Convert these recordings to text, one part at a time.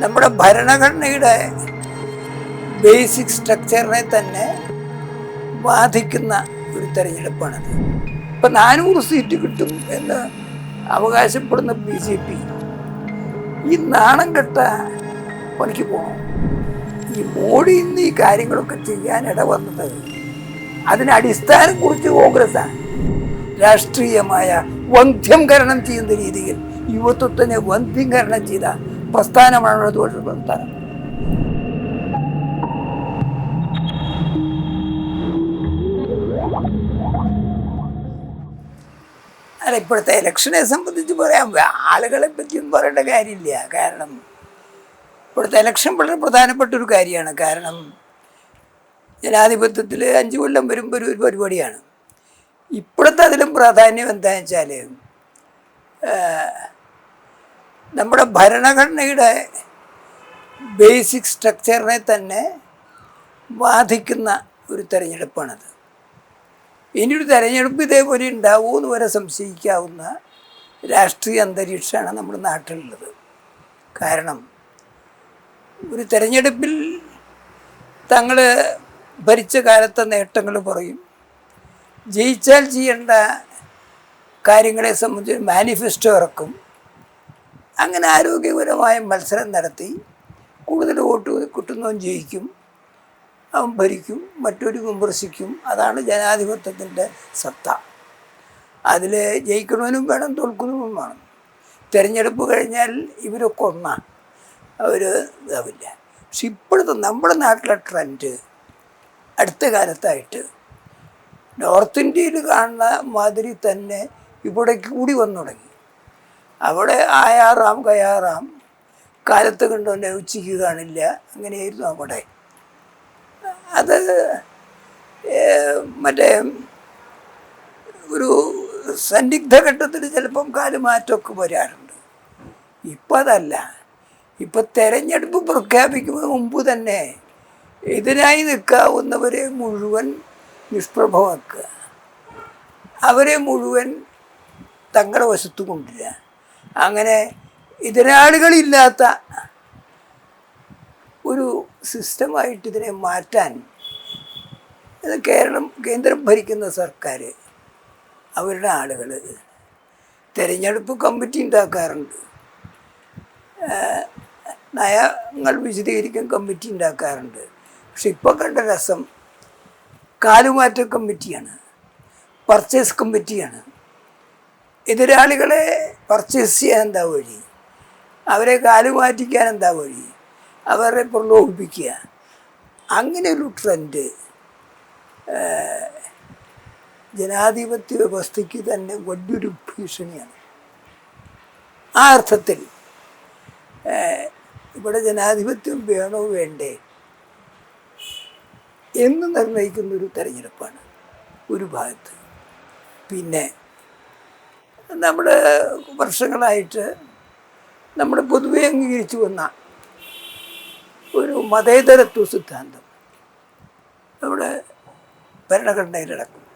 നമ്മുടെ ഭരണഘടനയുടെ ബേസിക് സ്ട്രക്ചറിനെ തന്നെ ബാധിക്കുന്ന ഒരു തെരഞ്ഞെടുപ്പാണിത്. ഇപ്പം നാനൂറ് സീറ്റ് കിട്ടും എന്ന് അവകാശപ്പെടുന്ന ബി ജെ പി ഈ നാണം കെട്ട പണിക്ക് പോകണം ഈ മോഡി ഇന്ന് ഈ കാര്യങ്ങളൊക്കെ ചെയ്യാൻ ഇടവന്നത് അതിന് അടിസ്ഥാനം കുറിച്ച് കോൺഗ്രസ്സാണ്. രാഷ്ട്രീയമായ വന്ധ്യംകരണം ചെയ്യുന്ന രീതിയിൽ യുവത്വത്തിനെ വന്ധ്യംകരണം ചെയ്ത പ്രസ്ഥാനമാണ് ഇടതുപക്ഷ പ്രസ്ഥാനം. അല്ല ഇപ്പോഴത്തെ ഇലക്ഷനെ സംബന്ധിച്ച് പറയാം ആളുകളെ പറ്റിയൊന്നും പറയേണ്ട കാര്യമില്ല. കാരണം ഇപ്പോഴത്തെ ഇലക്ഷൻ വളരെ പ്രധാനപ്പെട്ട ഒരു കാര്യമാണ്. കാരണം ജനാധിപത്യത്തിൽ അഞ്ച് കൊല്ലം വരുമ്പോൾ ഒരു പരിപാടിയാണ്. ഇപ്പോഴത്തെ അതിലും പ്രാധാന്യം എന്താണെന്ന് വെച്ചാൽ നമ്മുടെ ഭരണഘടനയുടെ ബേസിക് സ്ട്രക്ചറിനെ തന്നെ ബാധിക്കുന്ന ഒരു തെരഞ്ഞെടുപ്പാണത്. ഇനിയൊരു തെരഞ്ഞെടുപ്പ് ഇതേപോലെ ഉണ്ടാവുമെന്ന് വരെ സംശയിക്കാവുന്ന രാഷ്ട്രീയ അന്തരീക്ഷമാണ് നമ്മുടെ നാട്ടിലുള്ളത്. കാരണം ഒരു തെരഞ്ഞെടുപ്പിൽ തങ്ങൾ ഭരിച്ച കാലത്തെ നേട്ടങ്ങൾ പറയും ജയിച്ചാൽ ചെയ്യേണ്ട കാര്യങ്ങളെ സംബന്ധിച്ച് മാനിഫെസ്റ്റോ ഇറക്കും. അങ്ങനെ ആരോഗ്യപരമായ മത്സരം നടത്തി കൂടുതൽ വോട്ട് കിട്ടുന്നവൻ ജയിക്കും. അവൻ ഭരിക്കും മറ്റൊരു വിമർശിക്കും. അതാണ് ജനാധിപത്യത്തിന്റെ സത്ത. അതിൽ ജയിക്കണവനും വേണം തോൽക്കുന്നവനും വേണം. തിരഞ്ഞെടുപ്പ് കഴിഞ്ഞാൽ ഇവരൊക്കെ ഒന്നാ. അവർ ഇതാവില്ല. പക്ഷെ ഇപ്പോഴത്തെ നമ്മുടെ നാട്ടിലെ ട്രെൻഡ് അടുത്ത കാലത്തായിട്ട് നോർത്ത് ഇന്ത്യയിൽ കാണുന്ന മാതിരി തന്നെ ഇവിടേക്ക് കൂടി വന്നു തുടങ്ങി. അവിടെ ആയാറാം കയാറാം. കാലത്ത് കണ്ടോന്നെ ഉച്ചയ്ക്ക് കാണില്ല. അങ്ങനെയായിരുന്നു അവിടെ. അത് മറ്റേ ഒരു സന്നിഗ്ധ ഘട്ടത്തിൽ ചിലപ്പം കാലുമാറ്റമൊക്കെ വരാറുണ്ട്. ഇപ്പം അതല്ല. ഇപ്പം തെരഞ്ഞെടുപ്പ് പ്രഖ്യാപിക്കുന്നതിന് മുമ്പ് തന്നെ എതിരായി നിൽക്കാവുന്നവരെ മുഴുവൻ നിഷ്പ്രഭമാക്കുക. അവരെ മുഴുവൻ തങ്ങളുടെ വശത്ത് കൊണ്ടുവരിക. അങ്ങനെ എതിരാളികളില്ലാത്ത ഒരു സിസ്റ്റമായിട്ട് ഇതിനെ മാറ്റാൻ ഇത് കേരളം കേന്ദ്രം ഭരിക്കുന്ന സർക്കാർ അവരുടെ ആളുകൾ തിരഞ്ഞെടുപ്പ് കമ്മിറ്റി ഉണ്ടാക്കാറുണ്ട്. നയങ്ങൾ വിശദീകരിക്കാൻ കമ്മിറ്റി ഉണ്ടാക്കാറുണ്ട്. പക്ഷെ ഇപ്പോൾ കണ്ട രസം കാലുമാറ്റ കമ്മിറ്റിയാണ് പർച്ചേസ് കമ്മിറ്റിയാണ്. എതിരാളികളെ പർച്ചേസ് ചെയ്യാൻ എന്താ വഴി? അവരെ കാലുമാറ്റിക്കാൻ എന്താ വഴി? അവരെ പ്രലോഭിപ്പിക്കുക. അങ്ങനെ ഒരു ട്രെൻഡ് ജനാധിപത്യ വ്യവസ്ഥയ്ക്ക് തന്നെ വലിയൊരു ഭീഷണിയാണ്. ആ അർത്ഥത്തിൽ ഇവിടെ ജനാധിപത്യം വേണോ വേണ്ടേ എന്ന് നിർണയിക്കുന്ന ഒരു തെരഞ്ഞെടുപ്പാണ് ഒരു ഭാഗത്ത്. പിന്നെ നമ്മുടെ വർഷങ്ങളായിട്ട് നമ്മൾ പൊതുവെ അംഗീകരിച്ചു വന്ന ഒരു മതേതരത്വ സിദ്ധാന്തം നമ്മുടെ ഭരണഘടനയിലടക്കും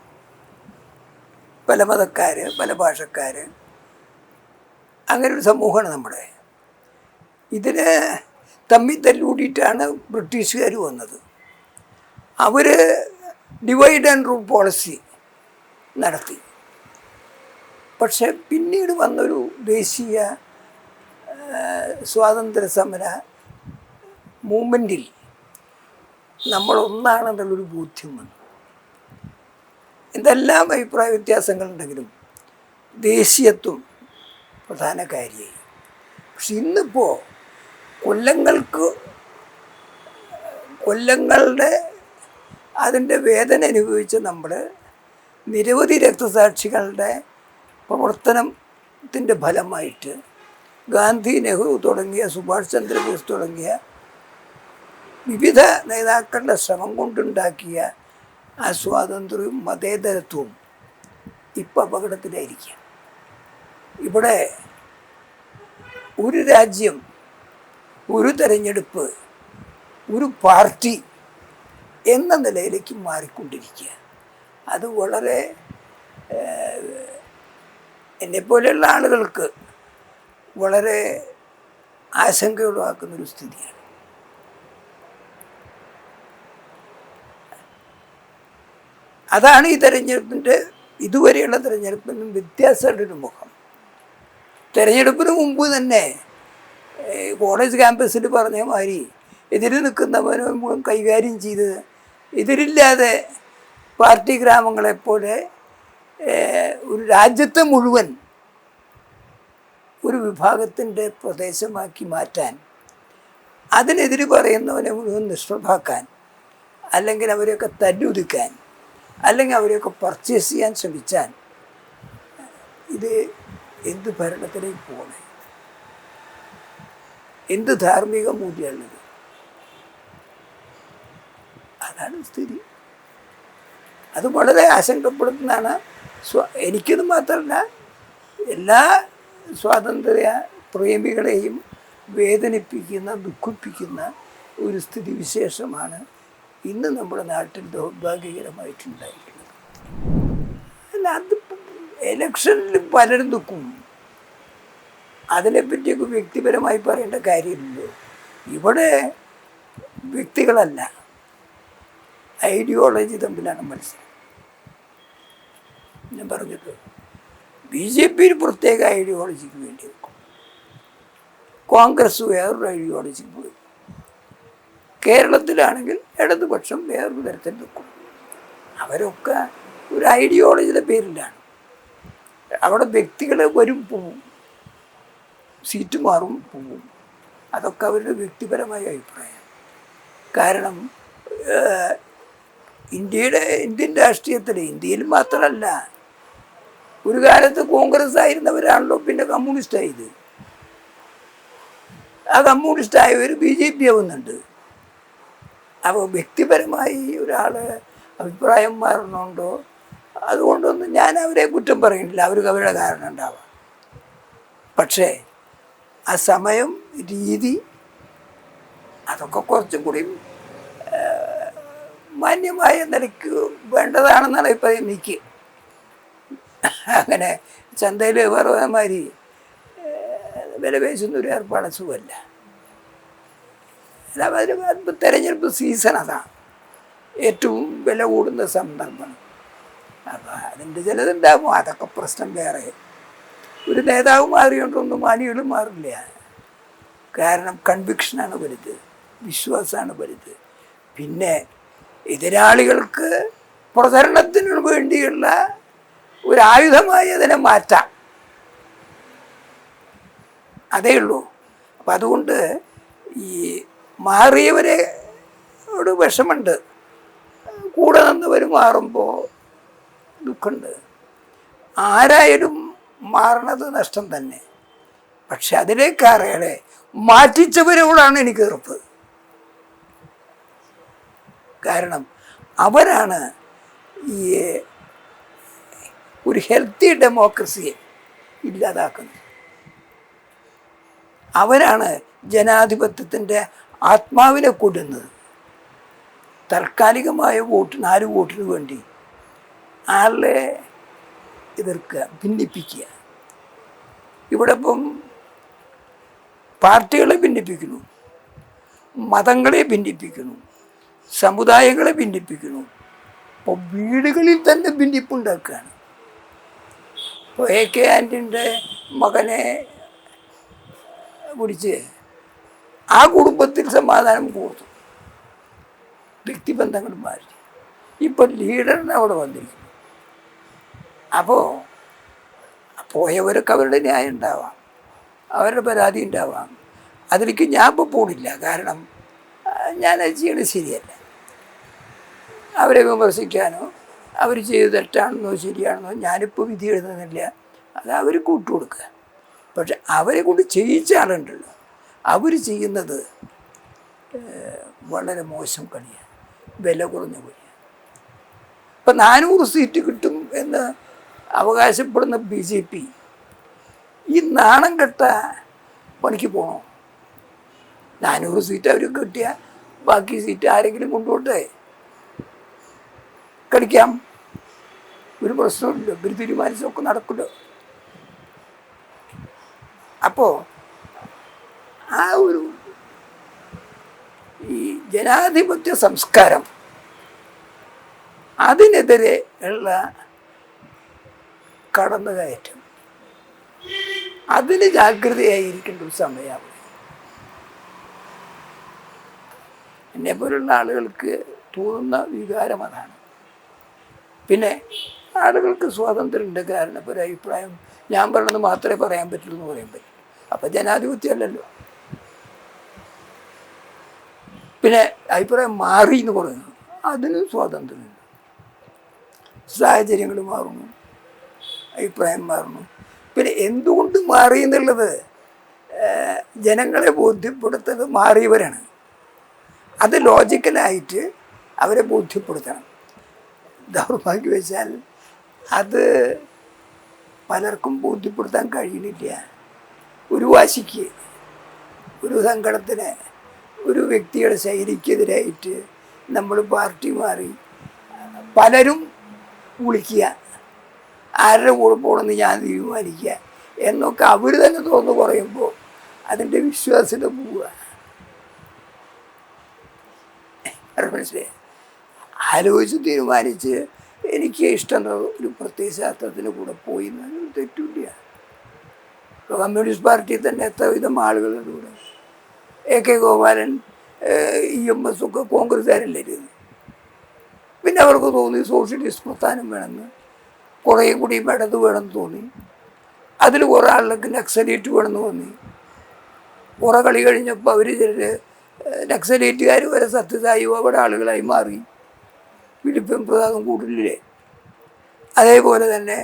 പല മതക്കാർ പല ഭാഷക്കാർ അങ്ങനൊരു സമൂഹമാണ് നമ്മുടെ. ഇതിന് തമ്മിൽ തല്ലൂടിയിട്ടാണ് ബ്രിട്ടീഷുകാർ വന്നത്. അവർ ഡിവൈഡ് ആൻഡ് റൂൾ പോളിസി നടത്തി. പക്ഷെ പിന്നീട് വന്നൊരു ദേശീയ സ്വാതന്ത്ര്യ സമര മൂവ്മെന്റിൽ നമ്മളൊന്നാണെന്നുള്ളൊരു ബോധ്യം വന്നു. എന്തെല്ലാം അഭിപ്രായ വ്യത്യാസങ്ങളുണ്ടെങ്കിലും ദേശീയത്വം പ്രധാന കാര്യമായി. പക്ഷെ ഇന്നിപ്പോൾ കൊല്ലങ്ങൾക്ക് കൊല്ലങ്ങളുടെ അതിന്റെ വേദന അനുഭവിച്ച നമ്മൾ നിരവധി രക്തസാക്ഷികളുടെ പ്രവർത്തനത്തിന്റെ ഫലമായിട്ട് ഗാന്ധി നെഹ്റു തുടങ്ങിയ സുഭാഷ് ചന്ദ്രബോസ് തുടങ്ങിയ വിവിധ നേതാക്കളുടെ ശ്രമം കൊണ്ടുണ്ടാക്കിയ ആ സ്വാതന്ത്ര്യവും മതേതരത്വവും ഇപ്പം അപകടത്തിലായിരിക്കുക ഇവിടെ ഒരു രാജ്യം ഒരു തെരഞ്ഞെടുപ്പ് ഒരു പാർട്ടി എന്ന നിലയിലേക്ക് മാറിക്കൊണ്ടിരിക്കുക അത് വളരെ എന്നെപ്പോലെയുള്ള ആളുകൾക്ക് വളരെ ആശങ്കയുളവാക്കുന്നൊരു സ്ഥിതിയാണ്. അതാണ് ഈ തെരഞ്ഞെടുപ്പിന്റെ ഇതുവരെയുള്ള തെരഞ്ഞെടുപ്പിനും വ്യത്യാസമുള്ള ഒരു മുഖം. തെരഞ്ഞെടുപ്പിന് മുമ്പ് തന്നെ കോളേജ് ക്യാമ്പസിൽ പറഞ്ഞ മാതിരി എതിര് നിൽക്കുന്നവനും കൈകാര്യം ചെയ്ത് എതിരില്ലാതെ പാർട്ടി ഗ്രാമങ്ങളെപ്പോലെ ഒരു രാജ്യത്തെ മുഴുവൻ ഒരു വിഭാഗത്തിന്റെ പ്രദേശമാക്കി മാറ്റാൻ അതിനെതിര് പറയുന്നവനെ മുഴുവൻ നിഷ്പ്രഭാക്കാൻ അല്ലെങ്കിൽ അവരെയൊക്കെ തല്ലുതിക്കാൻ അല്ലെങ്കിൽ അവരെയൊക്കെ പർച്ചേസ് ചെയ്യാൻ ശ്രമിച്ചാൽ ഇത് എന്ത് ഭരണത്തിലേക്ക് പോകണേ? എന്ത് ധാർമ്മിക മൂല്യമുള്ളത്? അതാണ് സ്ഥിതി. അത് വളരെ ആശങ്കപ്പെടുത്തുന്നതാണ് സ്വ എനിക്കത് മാത്രമല്ല എല്ലാ സ്വാതന്ത്ര്യ പ്രേമികളെയും വേദനിപ്പിക്കുന്ന ദുഃഖിപ്പിക്കുന്ന ഒരു സ്ഥിതിവിശേഷമാണ് ഇന്ന് നമ്മുടെ നാട്ടിൽ ദൗർഭാഗ്യകരമായിട്ടുണ്ടായിരിക്കുന്നത്. അല്ല അത് എലക്ഷനിൽ പലരും ദുഃഖം. അതിനെപ്പറ്റിയൊക്കെ വ്യക്തിപരമായി പറയേണ്ട കാര്യമില്ലല്ലോ ഇവിടെ വ്യക്തികളല്ല ഐഡിയോളജി തമ്മിലാണ് മത്സരം. ഞാൻ പറഞ്ഞിട്ട് ബി ജെ പി ഒരു പ്രത്യേക ഐഡിയോളജിക്ക് വേണ്ടി കോൺഗ്രസ് വേറൊരു ഐഡിയോളജിക്ക് പോയി. കേരളത്തിലാണെങ്കിൽ ഇടതുപക്ഷം വേറൊരു തരത്തിൽ നിൽക്കും. അവരൊക്കെ ഒരു ഐഡിയോളജിയുടെ പേരിലാണ്. അവിടെ വ്യക്തികൾ വരും പോവും. സീറ്റ് മാറും പോവും. അതൊക്കെ അവരുടെ വ്യക്തിപരമായ അഭിപ്രായം. കാരണം ഇന്ത്യയുടെ ഇന്ത്യൻ രാഷ്ട്രീയത്തിൽ ഇന്ത്യയിൽ മാത്രമല്ല ഒരു കാലത്ത് കോൺഗ്രസ് ആയിരുന്നവരാണല്ലോ പിന്നെ കമ്മ്യൂണിസ്റ്റ് ആയത് ആ കമ്മ്യൂണിസ്റ്റ് ആയവർ ബി ജെ പി ആവുന്നുണ്ട്. അപ്പോൾ വ്യക്തിപരമായി ഒരാൾ അഭിപ്രായം മാറുന്നുണ്ടോ അതുകൊണ്ടൊന്നും ഞാൻ അവരെ കുറ്റം പറയുന്നില്ല. അവർക്ക് അവരുടെ കാരണം ഉണ്ടാവാം. പക്ഷേ ആ സമയം രീതി അതൊക്കെ കുറച്ചും കൂടി മാന്യമായ നിലയ്ക്ക് വേണ്ടതാണെന്നാണ് ഇപ്പം എനിക്ക്. അങ്ങനെ ചന്തയിൽ വേറെ മാതിരി വില പേശുന്ന ഒരു ഏർപ്പാട് സുഖമല്ല. തെരഞ്ഞെടുപ്പ് സീസൺ അതാണ് ഏറ്റവും വില കൂടുന്ന സന്ദർഭം. അപ്പോൾ അതിന്റെ ചിലതുണ്ടാകും അതൊക്കെ പ്രശ്നം വേറെ. ഒരു നേതാവ് മാറിയോണ്ടൊന്നും മാനികളും മാറില്ല. കാരണം കൺവിക്ഷനാണ് വലുത്. വിശ്വാസമാണ് വലുത്. പിന്നെ എതിരാളികൾക്ക് പ്രചരണത്തിന് വേണ്ടിയുള്ള ഒരു ആയുധമായി അതിനെ മാറ്റാം. അതേ ഉള്ളൂ. അപ്പം അതുകൊണ്ട് ഈ മാറിയവരെ ഒരു വിഷമുണ്ട് കൂടെ നിന്നവർ മാറുമ്പോൾ ദുഃഖമുണ്ട്. ആരായാലും മാറണത് നഷ്ടം തന്നെ. പക്ഷെ അതിലേക്ക് അറിയണേ മാറ്റിച്ചവരോടാണ് എനിക്ക് എറുപ്പ് കാരണം അവരാണ് ഈ ഒരു ഹെൽത്തി ഡെമോക്രസിയെ ഇല്ലാതാക്കുന്നത്. അവരാണ് ജനാധിപത്യത്തിന്റെ ആത്മാവിനെ കൊടുന്നത് താൽക്കാലികമായ വോട്ട് നാല് വോട്ടിന് വേണ്ടി ആളെ എതിർക്കുക ഭിന്നിപ്പിക്കുക. ഇവിടെ ഇപ്പം പാർട്ടികളെ ഭിന്നിപ്പിക്കുന്നു മതങ്ങളെ ഭിന്നിപ്പിക്കുന്നു സമുദായങ്ങളെ ഭിന്നിപ്പിക്കുന്നു. അപ്പോൾ വീടുകളിൽ തന്നെ ഭിന്നിപ്പുണ്ടാക്കുകയാണ്. എ കെ ആന്റിന്റെ മകനെ വിളിച്ച് ആ കുടുംബത്തിൽ സമാധാനം കൂടുന്നു വ്യക്തിബന്ധങ്ങൾ മാറി ഇപ്പം ലീഡറിന് അവിടെ വന്നിരിക്കുന്നു. അപ്പോൾ പോയവരൊക്കെ അവരുടെ ന്യായം ഉണ്ടാവാം. അവരുടെ പരാതി ഉണ്ടാവാം. അതിലേക്ക് ഞാൻ ഇപ്പോൾ പോണില്ല. കാരണം ഞാൻ ഞാനത് ചെയ്യണത് ശരിയല്ല. അവരെ വിമർശിക്കാനോ അവർ ചെയ്ത് തെറ്റാണെന്നോ ശരിയാണെന്നോ ഞാനിപ്പോൾ വിധി എഴുതുന്നില്ല. അത് അവർ കൂട്ടുകൊടുക്കുക പക്ഷെ അവരെ കൊണ്ട് ചെയ്യിച്ച ആളുണ്ടല്ലോ അവർ ചെയ്യുന്നത് വളരെ മോശം കളിയാണ്. വില കുറഞ്ഞ കളിയാണ്. ഇപ്പം നാനൂറ് സീറ്റ് കിട്ടും എന്ന് അവകാശപ്പെടുന്ന ബി ജെ പി ഈ നാണം കെട്ട പണിക്ക് പോകണോ നാനൂറ് സീറ്റ് അവർ കിട്ടിയാൽ ബാക്കി സീറ്റ് ആരെങ്കിലും കൊണ്ടുപോട്ടെ? കളിക്കാം. ഒരു പ്രശ്നമില്ല ഇവർ തീരുമാനിച്ചൊക്കെ നടക്കില്ല. അപ്പോൾ ആ ഒരു ഈ ജനാധിപത്യ സംസ്കാരം അതിനെതിരെ ഉള്ള കടന്നുകയറ്റം. അതിന് ജാഗ്രതയായിരിക്കേണ്ട ഒരു സമയമാണ് എന്നെ പോലുള്ള ആളുകൾക്ക് തോന്നുന്ന വികാരം അതാണ്. പിന്നെ ആളുകൾക്ക് സ്വാതന്ത്ര്യമുണ്ട് കാരണം ഇപ്പോൾ ഒരു അഭിപ്രായം. ഞാൻ പറയണത് മാത്രമേ പറയാൻ പറ്റുള്ളൂ എന്ന് പറയാൻ പറ്റും അപ്പം ജനാധിപത്യമല്ലല്ലോ പിന്നെ അഭിപ്രായം മാറി എന്ന് പറയുന്നു അതിനും സ്വാതന്ത്ര്യമുണ്ട്. സാഹചര്യങ്ങൾ മാറുന്നു. അഭിപ്രായം മാറുന്നു. പിന്നെ എന്തുകൊണ്ട് മാറി എന്നുള്ളത് ജനങ്ങളെ ബോധ്യപ്പെടുത്തുന്നത് മാറിയവരാണ്. അത് ലോജിക്കലായിട്ട് അവരെ ബോധ്യപ്പെടുത്തണം. ദൗർഭാഗ്യവശാൽ അത് പലർക്കും ബോധ്യപ്പെടുത്താൻ കഴിയുന്നില്ല. ഒരു വാശിക്ക് ഒരു സങ്കടത്തിന് ഒരു വ്യക്തിയുടെ ശൈലിക്കെതിരായിട്ട് നമ്മൾ പാർട്ടി മാറി പലരും വിളിക്കുക ആരുടെ കൂടെ പോകണമെന്ന് ഞാൻ തീരുമാനിക്കുക എന്നൊക്കെ അവർ തന്നെ തോന്നുന്നു പറയുമ്പോൾ അതിന്റെ വിശ്വാസത്തിൽ പോവുക. മനസ്സിലായി? ആലോചിച്ച് തീരുമാനിച്ച് എനിക്ക് ഇഷ്ടം ഒരു പ്രത്യേക ശാസ്ത്രത്തിന് കൂടെ പോയി എന്നൊരു തെറ്റില്ല. ഇപ്പോൾ കമ്മ്യൂണിസ്റ്റ് പാർട്ടിയിൽ തന്നെ എത്ര വിധം ആളുകളുടെ കൂടെ A K Gopalan E M S ഒക്കെ കോൺഗ്രസ്സുകാരല്ലായിരുന്നു പിന്നെ അവർക്ക് തോന്നി സോഷ്യലിസ്റ്റ് പ്രസ്ഥാനം വേണമെന്ന്. കുറേ കൂടി ഇടത് വേണമെന്ന് തോന്നി. അതിൽ കുറേ ആളുകൾക്ക് നക്സലേറ്റ് വേണമെന്ന് തോന്നി. കുറേ കളി കഴിഞ്ഞപ്പോൾ അവർ ചിലർ നക്സലേറ്റുകാർ വരെ സത്യസായി അവിടെ ആളുകളായി മാറി. ഫിലിപ്പൻ പ്രതാപം കൂട്ടില്ലേ അതേപോലെ തന്നെ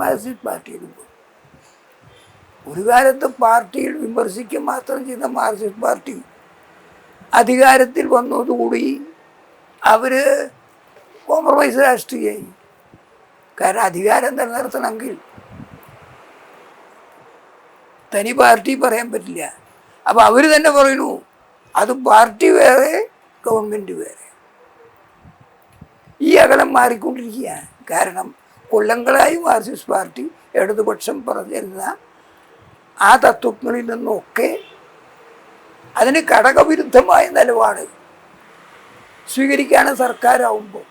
മാർക്സിസ്റ്റ് പാർട്ടിയിലും ഒരു കാലത്ത് പാർട്ടിയിൽ വിമർശിക്കുക മാത്രം ചെയ്ത മാർക്സിസ്റ്റ് പാർട്ടി അധികാരത്തിൽ വന്നതോടുകൂടി അവർ കോംപ്രമൈസ് രാഷ്ട്രീയമായി കാരണം അധികാരം നിലനിർത്തണമെങ്കിൽ തനി പാർട്ടി പറയാൻ പറ്റില്ല. അപ്പോൾ അവർ തന്നെ പറയുന്നു അത് പാർട്ടി വേറെ ഗവൺമെന്റ് വേറെ. ഈ അകലം മാറിക്കൊണ്ടിരിക്കുകയാണ് കാരണം കൊല്ലങ്ങളായി മാർക്സിസ്റ്റ് പാർട്ടി ഇടതുപക്ഷം പറഞ്ഞിരുന്ന ആ തത്വങ്ങളിൽ നിന്നൊക്കെ അതിന് ഘടകവിരുദ്ധമായ നിലപാട് സ്വീകരിക്കുകയാണ് സർക്കാരാവുമ്പോൾ.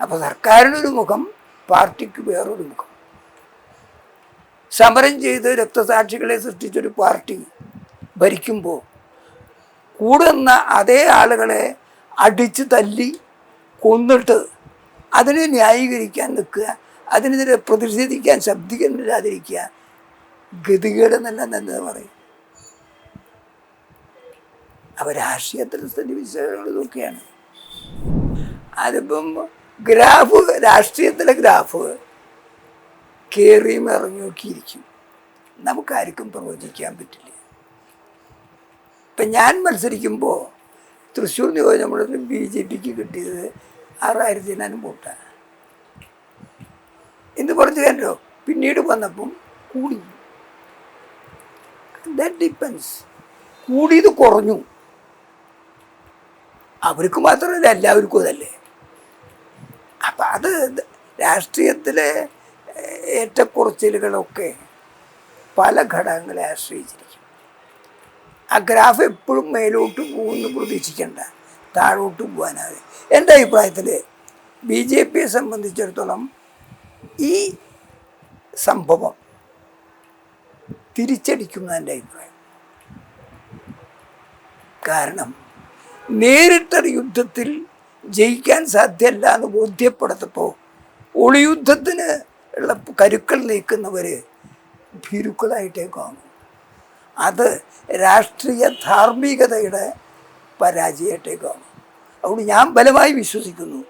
അപ്പോൾ സർക്കാരിനൊരു മുഖം പാർട്ടിക്ക് വേറൊരു മുഖം. സമരം ചെയ്ത് രക്തസാക്ഷികളെ സൃഷ്ടിച്ചൊരു പാർട്ടി ഭരിക്കുമ്പോൾ കൂടുന്ന അതേ ആളുകളെ അടിച്ചു തല്ലി കൊന്നിട്ട് അതിനെ ന്യായീകരിക്കാൻ നിൽക്കുക. അതിനെതിരെ പ്രതിഷേധിക്കാൻ ശബ്ദിക്കുന്നില്ലാതിരിക്കുക ഗതികേടെന്നല്ല എന്താ പറയും. അവ രാഷ്ട്രീയത്തിൽ സ്ഥിതി വിശേഷങ്ങൾ അതിപ്പം ഗ്രാഫ് രാഷ്ട്രീയത്തിലെ ഗ്രാഫ് കയറിയും ഇറങ്ങി നോക്കിയിരിക്കും നമുക്കാർക്കും പ്രവചിക്കാൻ പറ്റില്ല. ഇപ്പം ഞാൻ മത്സരിക്കുമ്പോൾ തൃശ്ശൂർ നിയോജകമണ്ഡലത്തിൽ ബി ജെ പിക്ക് കിട്ടിയത് ആറായിരത്തി ഞാനും വോട്ടാണ്. എന്ന് പറഞ്ഞു കണ്ടോ പിന്നീട് വന്നപ്പം കൂടി. ദാറ്റ് ഡിപ്പെൻസ് കൂടിയത് കുറഞ്ഞു. അവർക്ക് മാത്രമല്ല എല്ലാവർക്കും അതല്ലേ. അപ്പം അത് രാഷ്ട്രീയത്തിലെ ഏറ്റക്കുറച്ചിലുകളൊക്കെ പല ഘടകങ്ങളെ ആശ്രയിച്ചിരിക്കും. ആ ഗ്രാഫ് എപ്പോഴും മേലോട്ട് പോകുമെന്ന് പ്രതീക്ഷിക്കേണ്ട. താഴോട്ട് പോകാനാവും എന്റെ അഭിപ്രായത്തിൽ ബി ജെ പിയെ സംബന്ധിച്ചിടത്തോളം ഈ സംഭവം തിരിച്ചടിക്കുന്ന എന്റെ അഭിപ്രായം. കാരണം നേരിട്ടൊരു യുദ്ധത്തിൽ ജയിക്കാൻ സാധ്യമല്ല എന്ന് ബോധ്യപ്പെടുത്തപ്പോൾ ഒളിയുദ്ധത്തിന് ഉള്ള കരുക്കൾ നീക്കുന്നവർ ഭീരുക്കളായിട്ടേ കാണും. അത് രാഷ്ട്രീയ ധാർമ്മികതയുടെ പരാജയത്തേക്കാണ്. കാണും അതുകൊണ്ട് ഞാൻ ബലമായി വിശ്വസിക്കുന്നു.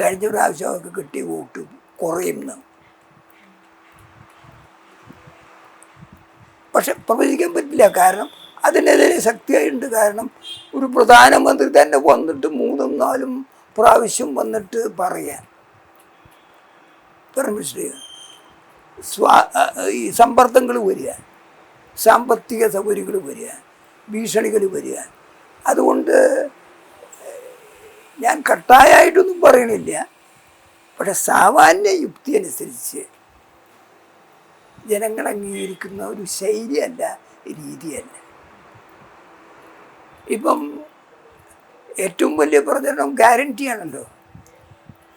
കഴിഞ്ഞ പ്രാവശ്യം അവർക്ക് കിട്ടിയ വോട്ട് കുറയുമെന്ന് പക്ഷെ പ്രവചിക്കാൻ പറ്റില്ല. കാരണം അതിനെതിരെ ശക്തിയായിട്ടുണ്ട്. കാരണം ഒരു പ്രധാനമന്ത്രി തന്നെ വന്നിട്ട് മൂന്നും നാലും പ്രാവശ്യം വന്നിട്ട് പറയാൻ. സ്വാ ഈ സമ്പർദ്ദങ്ങൾ വരിക. സാമ്പത്തിക സൗകര്യങ്ങൾ വരിക ഭീഷണികൾ വരിക. അതുകൊണ്ട് ഞാൻ കട്ടായായിട്ടൊന്നും പറയണില്ല. പക്ഷെ സാമാന്യ യുക്തി അനുസരിച്ച് ജനങ്ങൾ അംഗീകരിക്കുന്ന ഒരു ശൈലിയല്ല രീതിയല്ല. ഇപ്പം ഏറ്റവും വലിയ പ്രചരണം ഗ്യാരണ്ടിയാണല്ലോ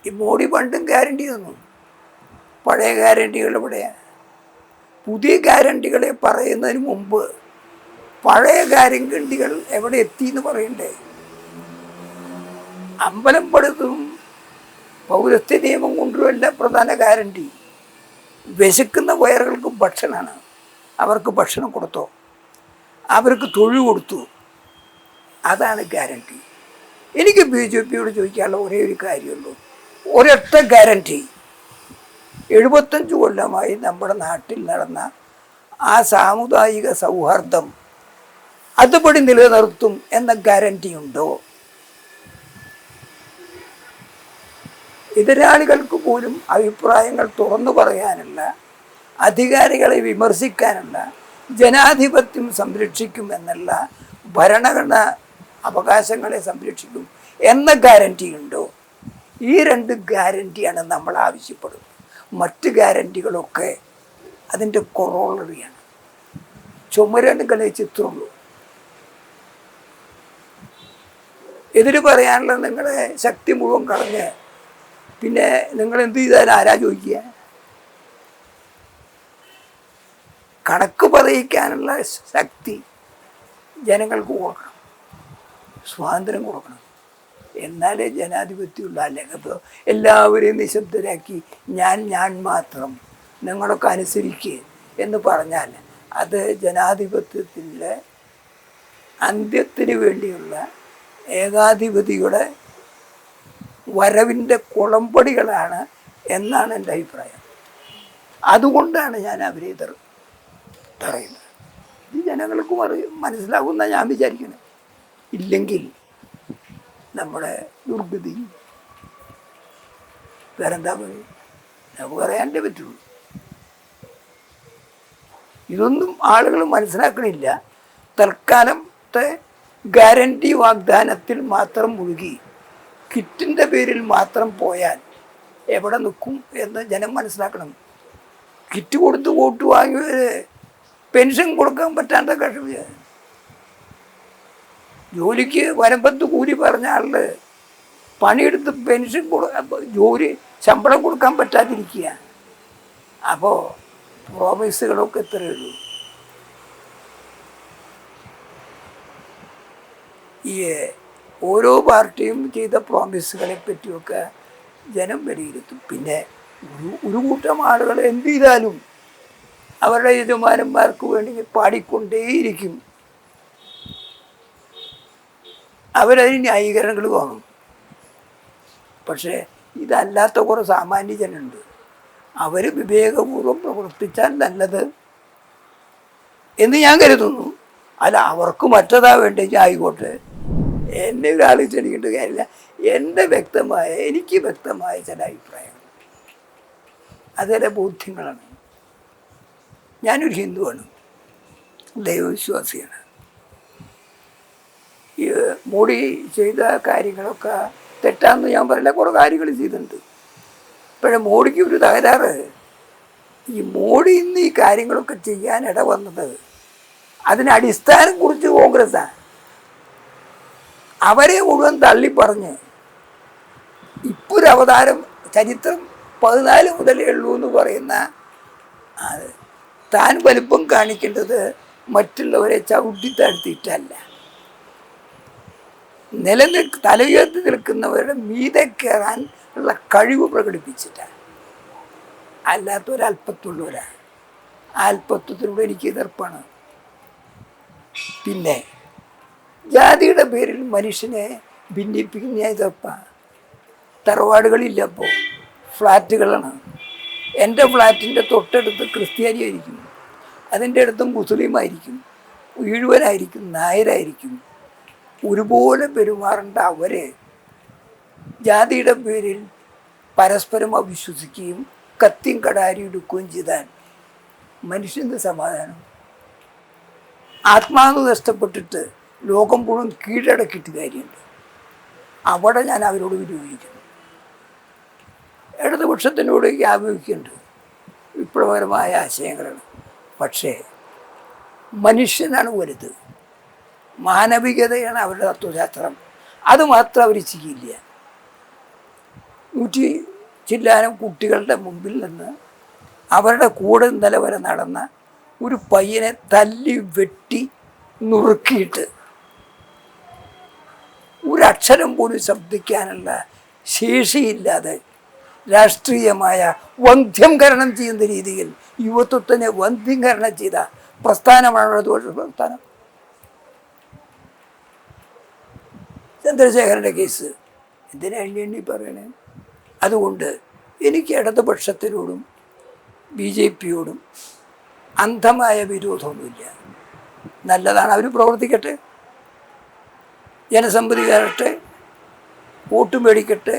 ഈ മോഡി പണ്ടും ഗ്യാരണ്ടി തന്നു. പഴയ ഗ്യാരണ്ടികൾ എവിടെയാണ് പുതിയ ഗ്യാരണ്ടികളെ പറയുന്നതിന് മുമ്പ് പഴയ ഗ്യാരണ്ടികൾ എവിടെ എത്തി എന്ന് പറയണ്ടേ? അമ്പലം പടുത്തും പൗരസ്ത്യ നിയമം കൊണ്ടുമല്ല പ്രധാന ഗ്യാരണ്ടി വിശക്കുന്ന വയറുകൾക്ക് ഭക്ഷണമാണ്. അവർക്ക് ഭക്ഷണം കൊടുത്തോ? അവർക്ക് തൊഴിൽ കൊടുത്തു. അതാണ് ഗ്യാരണ്ടി. എനിക്ക് ബി ജെ പിയോട് ചോദിക്കാനുള്ള ഒരേ ഒരു കാര്യമുള്ളൂ. ഒരൊറ്റ ഗ്യാരണ്ടി എഴുപത്തഞ്ച് കൊല്ലമായി നമ്മുടെ നാട്ടിൽ നടന്ന ആ സാമുദായിക സൗഹാർദ്ദം അതുപടി നിലനിർത്തും എന്ന ഗ്യാരണ്ടി ഉണ്ടോ? എതിരാളികൾക്ക് പോലും അഭിപ്രായങ്ങൾ തുറന്നു പറയാനുള്ള അധികാരികളെ വിമർശിക്കാനുള്ള ജനാധിപത്യം സംരക്ഷിക്കും എന്നുള്ള ഭരണഘടന അവകാശങ്ങളെ സംരക്ഷിക്കും എന്ന ഗ്യാരണ്ടി ഉണ്ടോ? ഈ രണ്ട് ഗ്യാരണ്ടിയാണ് നമ്മൾ ആവശ്യപ്പെടുന്നത്. മറ്റ് ഗ്യാരണ്ടികളൊക്കെ അതിന്റെ കൊറോളറിയാണ് ചുമരനുകളെ ചിത്രമുള്ളൂ എതിര് പറയാനുള്ള നിങ്ങളെ ശക്തി മുഴുവൻ കളഞ്ഞ് പിന്നെ നിങ്ങൾ എന്ത് ചെയ്താൽ ആരാ ചോദിക്കുക? കണക്ക് പറയിക്കാനുള്ള ശക്തി ജനങ്ങൾക്ക് കൊടുക്കണം. സ്വാതന്ത്ര്യം കൊടുക്കണം. എന്നാലേ ജനാധിപത്യമുള്ള. അല്ലെങ്കിൽ എല്ലാവരെയും നിശബ്ദരാക്കി ഞാൻ ഞാൻ മാത്രം നിങ്ങളൊക്കെ അനുസരിക്കുക എന്ന് പറഞ്ഞാൽ അത് ജനാധിപത്യത്തിന്റെ അന്ത്യത്തിന് വേണ്ടിയുള്ള ഏകാധിപതിയുടെ വരവിന്റെ കുളമ്പടികളാണ് എന്നാണ് എന്റെ അഭിപ്രായം. അതുകൊണ്ടാണ് ഞാൻ അവരെ എതിർ പറയുന്നത് ഇത് ജനങ്ങൾക്ക് അറിയും മനസ്സിലാകുന്ന ഞാൻ വിചാരിക്കുന്നത്. ഇല്ലെങ്കിൽ നമ്മുടെ ദുർഗതി. വേറെന്താ പറയും നമുക്ക് പറയാനേ പറ്റുള്ളൂ. ഇതൊന്നും ആളുകൾ മനസ്സിലാക്കണില്ല. തൽക്കാലത്തെ ഗ്യാരണ്ടി വാഗ്ദാനത്തിൽ മാത്രം മുഴുകി കിറ്റിന്റെ പേരിൽ മാത്രം പോയാൽ എവിടെ നിൽക്കും എന്ന് ജനം മനസ്സിലാക്കണം. കിറ്റ് കൊടുത്ത് വോട്ട് വാങ്ങി പെൻഷൻ കൊടുക്കാൻ പറ്റാത്ത കഴിവ് ജോലിക്ക് വരമ്പത്ത് കൂലി പറഞ്ഞ പണിയെടുത്ത് പെൻഷൻ ജോലി ശമ്പളം കൊടുക്കാൻ പറ്റാതിരിക്കുക. അപ്പോൾ പ്രോമിസുകളൊക്കെ ഇത്രയേ ഉള്ളൂ. ഈ ഓരോ പാർട്ടിയും ചെയ്ത പ്രോമിസുകളെ പറ്റിയൊക്കെ ജനം വിലയിരുത്തും. പിന്നെ ഒരു ഒരു കൂട്ടം ആളുകൾ എന്ത് ചെയ്താലും അവരുടെ യജമാനന്മാർക്ക് വേണ്ടി പാടിക്കൊണ്ടേയിരിക്കും. അവരതിന് ന്യായീകരണങ്ങൾ കാണും പക്ഷേ ഇതല്ലാത്ത കുറേ സാമാന്യ ജനുണ്ട്. അവർ വിവേകപൂർവം പ്രവർത്തിച്ചാൽ നല്ലത് എന്ന് ഞാൻ കരുതുന്നു. അല്ല അവർക്ക് മറ്റതാ വേണ്ടെങ്കിൽ ആയിക്കോട്ടെ. എന്നെ ഒരാൾ ചെടിക്കേണ്ട കാര്യമില്ല. എന്റെ വ്യക്തമായ എനിക്ക് വ്യക്തമായ ചില അഭിപ്രായങ്ങൾ. അതെന്റെ ബോധ്യങ്ങളാണ്. ഞാനൊരു ഹിന്ദുവാണ്. ദൈവവിശ്വാസിയാണ്. മോഡി ചെയ്ത കാര്യങ്ങളൊക്കെ തെറ്റാന്ന് ഞാൻ പറയില്ല. കുറേ കാര്യങ്ങൾ ചെയ്തിട്ടുണ്ട്. പക്ഷേ മോഡിക്ക് ഒരു തകരാറ്. ഈ മോഡി ഇന്ന് ഈ കാര്യങ്ങളൊക്കെ ചെയ്യാൻ ഇട വന്നത് അതിന് അടിസ്ഥാനം കുറിച്ച് കോൺഗ്രസ്സാണ് അവരെ മുഴുവൻ തള്ളിപ്പറഞ്ഞ് ഇപ്പോൾ ഒരു അവതാരം ചരിത്രം പതിനാല് മുതലേ ഉള്ളൂ എന്ന് പറയുന്ന താൻ വലിപ്പം കാണിക്കേണ്ടത് മറ്റുള്ളവരെ ചവിട്ടി താഴ്ത്തിയിട്ടല്ല. നിലനിൽ തലയുയർത്തി നിൽക്കുന്നവരുടെ മീതെ കയറാൻ ഉള്ള കഴിവ് പ്രകടിപ്പിച്ചിട്ടാണ്. അല്ലാത്തൊരല്പത്തുള്ളവരാണ് അല്പത്വത്തിലൂടെ എനിക്ക് എതിർപ്പാണ്. പിന്നെ ജാതിയുടെ പേരിൽ മനുഷ്യനെ ഭിന്നിപ്പിക്കുന്ന എതിർപ്പാണ്. തറവാടുകളില്ല അപ്പോൾ ഫ്ലാറ്റുകളാണ്. എന്റെ ഫ്ലാറ്റിന്റെ തൊട്ടടുത്ത് ക്രിസ്ത്യാനിയായിരിക്കും. അതിന്റെ അടുത്ത് മുസ്ലിം ആയിരിക്കും നായരായിരിക്കും. ഒരുപോലെ പെരുമാറേണ്ട അവരെ ജാതിയുടെ പേരിൽ പരസ്പരം അവിശ്വസിക്കുകയും കത്തിയും കടാരി എടുക്കുകയും ചെയ്താൽ മനുഷ്യന്റെ സമാധാനം. ആത്മാവ് നഷ്ടപ്പെട്ടിട്ട് ലോകം മുഴുവൻ കീഴടക്കിയിട്ട് കാര്യമുണ്ട്. അവിടെ ഞാൻ അവരോട് വിനിയോഗിക്കുന്നു ഇടതുപക്ഷത്തിനോട് വ്യാപിക്കുന്നുണ്ട് വിപ്ലവകരമായ ആശയങ്ങളാണ്. പക്ഷേ മനുഷ്യനാണ് വലുത്. മാനവികതയാണ് അവരുടെ തത്വശാസ്ത്രം. അത് മാത്രം അവർ ചെയ്യില്ല. നൂറ്റി ചില്ലാനും കുട്ടികളുടെ മുമ്പിൽ നിന്ന് അവരുടെ കൂടെ ഇന്നലെ വരെ നടന്ന ഒരു പയ്യനെ തല്ലി വെട്ടി നുറുക്കിയിട്ട് ഒരക്ഷരം പോലും ശബ്ദിക്കാനുള്ള ശേഷിയില്ലാതെ രാഷ്ട്രീയമായ വന്ധ്യംകരണം ചെയ്യുന്ന രീതിയിൽ യുവത്വത്തിനെ വന്ധ്യംകരണം ചെയ്ത പ്രസ്ഥാനമാണ് ദോഷ പ്രസ്ഥാനം. ചന്ദ്രശേഖരന്റെ കേസ്. എന്തിനാ എണ്ണി എണ്ണി പറയണേ? അതുകൊണ്ട് എനിക്ക് ഇടതുപക്ഷത്തിനോടും ബി ജെ പിയോടും അന്ധമായ വിരോധമൊന്നുമില്ല. നല്ലതാണ് അവർ പ്രവർത്തിക്കട്ടെ. ജനസമ്മതി കയറട്ടെ വോട്ട് മേടിക്കട്ടെ.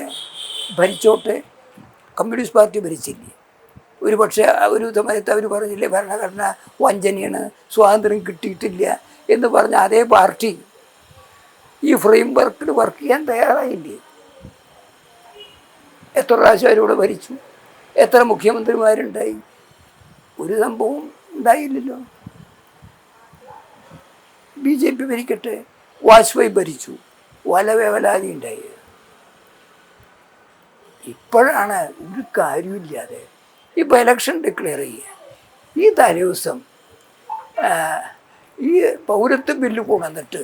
ഭരിച്ചോട്ടെ. കമ്മ്യൂണിസ്റ്റ് പാർട്ടി ഭരിച്ചില്ലേ? ഒരു പക്ഷേ ഒരു സമയത്ത് അവർ പറഞ്ഞില്ലേ ഭരണഘടന വഞ്ചനയാണ് സ്വാതന്ത്ര്യം കിട്ടിയിട്ടില്ല എന്ന് പറഞ്ഞ അതേ പാർട്ടി ഈ ഫ്രെയിം വർക്കിൽ വർക്ക് ചെയ്യാൻ തയ്യാറായില്ലേ? എത്ര പ്രാവശ്യം അവരിവിടെ ഭരിച്ചു എത്ര മുഖ്യമന്ത്രിമാരുണ്ടായി? ഒരു സംഭവം ഉണ്ടായില്ലല്ലോ. ബി ജെ പി ഭരിക്കട്ടെ. വാജ്പേയി ഭരിച്ചു. വലവേവലാതി ഉണ്ടായി. ഇപ്പോഴാണ് ഒരു കാര്യമില്ലാതെ ഇപ്പോൾ ഇലക്ഷൻ ഡിക്ലെയർ ചെയ്യുക ഈ തലേ ദിവസം ഈ പൗരത്വ ബില്ല് കൊണ്ടുവന്നിട്ട്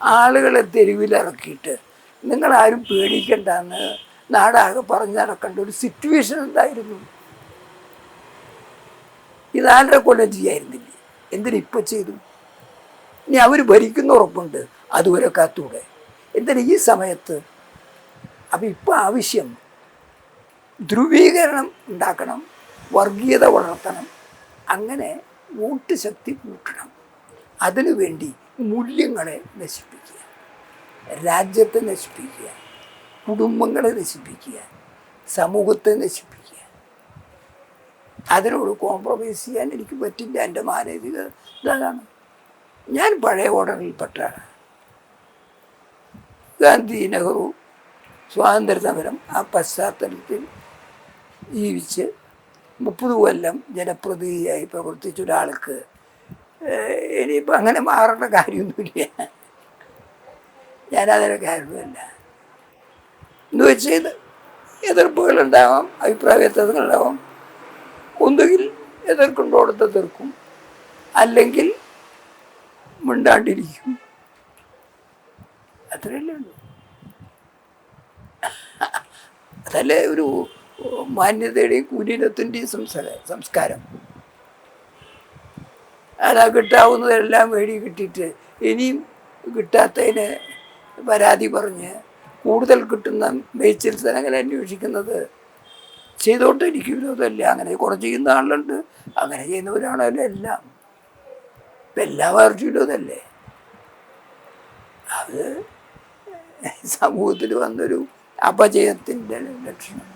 ആളുകളെ തെരുവിലിറക്കിയിട്ട് നിങ്ങളാരും പേടിക്കണ്ടെന്ന് നാടാകെ പറഞ്ഞു നടക്കേണ്ട ഒരു സിറ്റുവേഷൻ ഉണ്ടായിരുന്നു ഇത് ആരുടെ കൊല്ലം ചെയ്യായിരുന്നില്ലേ? എന്തിനു ഇപ്പം ചെയ്തു? ഇനി അവർ ഭരിക്കുന്ന ഉറപ്പുണ്ട് അതുവരെ കാത്തൂടെ എന്തിന് ഈ സമയത്ത്? അപ്പം ഇപ്പം ആവശ്യം ധ്രുവീകരണം ഉണ്ടാക്കണം വർഗീയത വളർത്തണം അങ്ങനെ വോട്ട് ശക്തി കൂട്ടണം. അതിനുവേണ്ടി മൂല്യങ്ങളെ നശിപ്പിക്കുക. രാജ്യത്തെ നശിപ്പിക്കുക. കുടുംബങ്ങളെ നശിപ്പിക്കുക. സമൂഹത്തെ നശിപ്പിക്കുക. അതിനോട് കോംപ്രമൈസ് ചെയ്യാൻ എനിക്ക് പറ്റില്ല. എന്റെ മാനവിക ഇതാണ്. ഞാൻ പഴയ ഓർഡറിൽപ്പെട്ട ആളാണ് ഗാന്ധി നെഹ്റു സ്വാതന്ത്ര്യ സമരം ആ പശ്ചാത്തലത്തിൽ ജീവിച്ച് മുപ്പത് കൊല്ലം ജനപ്രതിനിധിയായി പ്രവർത്തിച്ച ഒരാൾക്ക് ഇനിയിപ്പോൾ അങ്ങനെ മാറേണ്ട കാര്യമൊന്നുമില്ല. ഞാനതിന് കാരണമല്ല. എന്ന് വെച്ചാൽ എതിർപ്പുകളുണ്ടാവാം അഭിപ്രായ വ്യത്യാസങ്ങളുണ്ടാവാം ഒന്നുകിൽ എതിർക്കുണ്ടോടത്ത് എതിർക്കും. അല്ലെങ്കിൽ മിണ്ടാണ്ടിരിക്കും. അത്രയല്ലേ ഉള്ളൂ. അതല്ലേ ഒരു മാന്യതയുടെയും കുലീനത്തിന്റെയും സംസ്കാരം സംസ്കാരം. അതാ കിട്ടാവുന്നതെല്ലാം മേടി കിട്ടിയിട്ട് ഇനിയും കിട്ടാത്തതിന് പരാതി പറഞ്ഞ് കൂടുതൽ കിട്ടുന്ന മേച്ചിൽ അങ്ങനെ അന്വേഷിക്കുന്നത് ചെയ്തോട്ട് എനിക്ക് വിരോധമല്ല. അങ്ങനെ കുറച്ച് ചെയ്യുന്ന ആളുണ്ട് അങ്ങനെ ചെയ്യുന്നവരാണല്ലോ എല്ലാം. ഇപ്പം എല്ലാ അതല്ലേ അത് സമൂഹത്തിൽ വന്നൊരു അപജയത്തിന്റെ ലക്ഷണം.